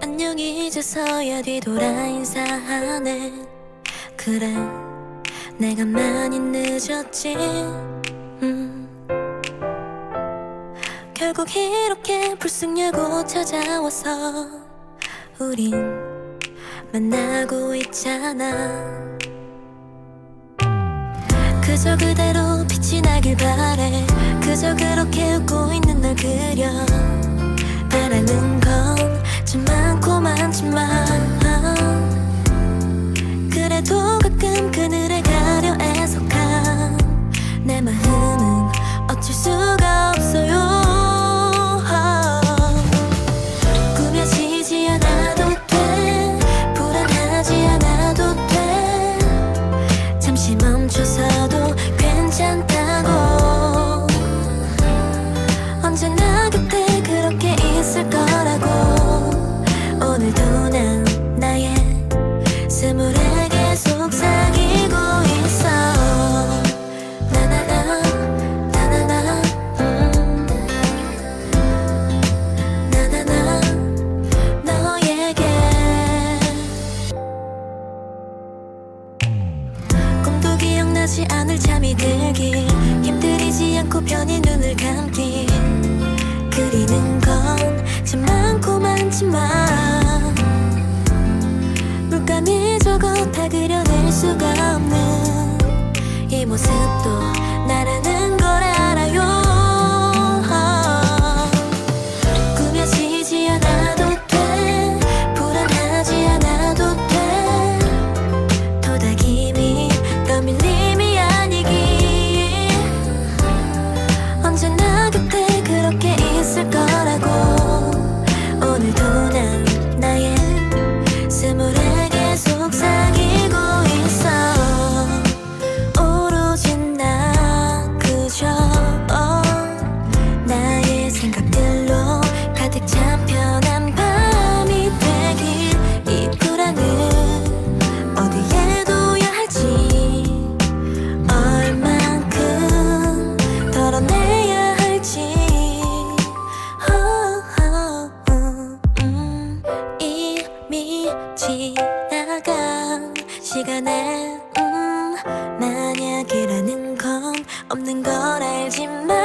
안녕 이 제서야 뒤돌아 인사하네. 그래 내가 많이 늦었지. 음. 결국 이렇게 불쑥야고 찾아와서 우린 만나고 있잖아. 그저 그대로 빛이 나길 바래. 그저 그렇게 웃고 있는 널 그려. 바라는 건 참 많고 많지만 그래도 가끔 그늘에 가려 애석한 내 마음은 어쩔 수 기억나지 않을 잠이 들길 힘들이지 않고 편히 눈을 감기. 그리는 건 참 많고 많지만 물감이 저거 다 그려낼 수가 없는 이 모습도 지나간 시간에 음, 만약이라는 건 없는 걸 알지만